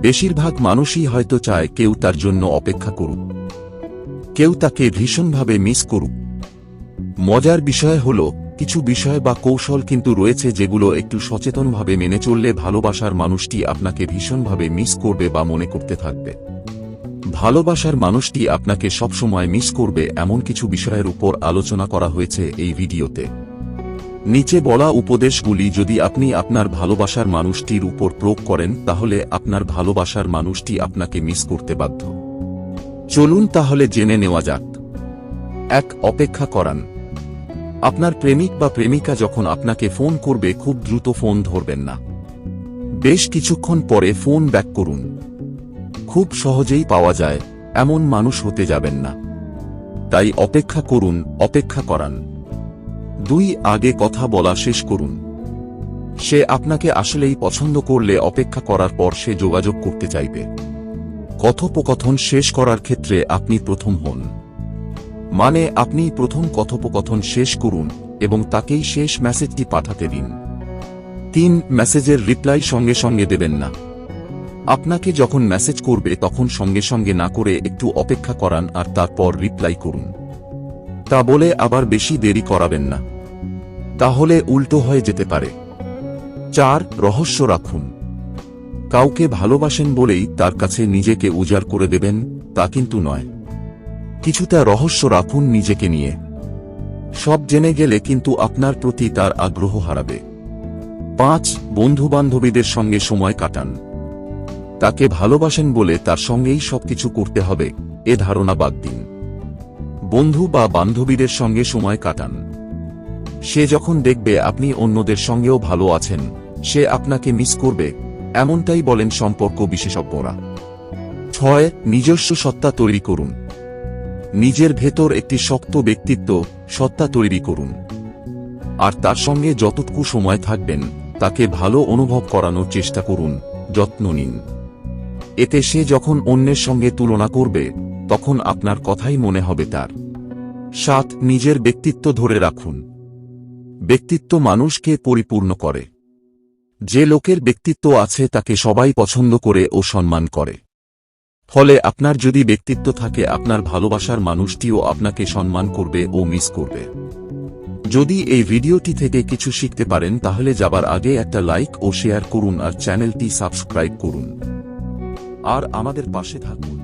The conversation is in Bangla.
বেশিরভাগ মানুষই হয়তো চায় কেউ তার জন্য অপেক্ষা করুক। কেউ তাকে ভীষণভাবে মিস করুক। মজার বিষয় হল, কিছু বিষয় বা কৌশল কিন্তু রয়েছে যেগুলো একটু সচেতনভাবে মেনে চললে ভালোবাসার মানুষটি আপনাকে ভীষণভাবে মিস করবে বা মনে করতে থাকবে। ভালোবাসার মানুষটি আপনাকে সবসময় মিস করবে এমন কিছু বিষয়ের উপর আলোচনা করা হয়েছে এই ভিডিওতে। নিচে বলা উপদেশগুলি যদি আপনি আপনার ভালোবাসার মানুষটির উপর প্রয়োগ করেন, তাহলে আপনার ভালোবাসার মানুষটি আপনাকে মিস করতে বাধ্য। চলুন তাহলে জেনে নেওয়া যাক। এক, অপেক্ষা করান। আপনার প্রেমিক বা প্রেমিকা যখন আপনাকে ফোন করবে, খুব দ্রুত ফোন ধরবেন না। বেশ কিছুক্ষণ পরে ফোন ব্যাক করুন। খুব সহজেই পাওয়া যায়, এমন মানুষ হতে যাবেন না। তাই অপেক্ষা করুন, অপেক্ষা করান। দুই, আগে কথা বলা শেষ করুন। সে আপনাকে আসলেই পছন্দ করলে অপেক্ষা করার পর সে যোগাযোগ করতে চাইবে। কথোপকথন শেষ করার ক্ষেত্রে আপনি প্রথম হন। মানে আপনি প্রথম কথোপকথন শেষ করুন এবং তাকেই শেষ মেসেজটি পাঠাতে দিন। তিন, মেসেজের রিপ্লাই সঙ্গে সঙ্গে দেবেন না। আপনাকে যখন মেসেজ করবে তখন সঙ্গে সঙ্গে না করে একটু অপেক্ষা করান আর তারপর রিপ্লাই করুন। তা বলে আবার বেশি দেরি করাবেন না। তাহলে উল্টো হয়ে যেতে পারে। চার, রহস্য রাখুন। কাউকে ভালোবাসেন বলেই তার কাছে নিজেকে উজাড় করে দেবেন, তা কিন্তু নয়। কিছুটা রহস্য রাখুন নিজেকে নিয়ে। সব জেনে গেলে কিন্তু আপনার প্রতি তার আগ্রহ হারাবে। পাঁচ বন্ধু বান্ধবীদের সঙ্গে সময় কাটান। তাকে ভালোবাসেন বলে তার সঙ্গেই সবকিছু করতে হবে, এ ধারণা বাদ দিন। বন্ধু বা বান্ধবীদের সঙ্গে সময় কাটান। সে যখন দেখবে আপনি অন্যদের সঙ্গেও ভালো আছেন, সে আপনাকে মিস করবে, এমনটাই বলেন সম্পর্ক বিশেষজ্ঞরা। ছয়, নিজস্ব সত্তা তৈরি করুন। নিজের ভেতর একটি শক্ত ব্যক্তিত্ব, সত্তা তৈরি করুন। আর তার সঙ্গে যতটুকু সময় থাকবেন, তাকে ভালো অনুভব করানোর চেষ্টা করুন, যত্ন নিন। এতে সে যখন অন্যের সঙ্গে তুলনা করবে, তখন আপনার কথাই মনে হবে তার। সাত, নিজের ব্যক্তিত্ব ধরে রাখুন। ব্যক্তিত্ব মানুষকে পরিপূর্ণ করে। যে লোকের ব্যক্তিত্ব আছে তাকে সবাই পছন্দ করে ও সম্মান করে। ফলে আপনার যদি ব্যক্তিত্ব থাকে, আপনার ভালোবাসার মানুষটিও আপনাকে সম্মান করবে ও মিস করবে। যদি এই ভিডিওটি থেকে কিছু শিখতে পারেন, তাহলে যাবার আগে একটা লাইক ও শেয়ার করুন আর চ্যানেলটি সাবস্ক্রাইব করুন। আর আমাদের পাশে থাকুন।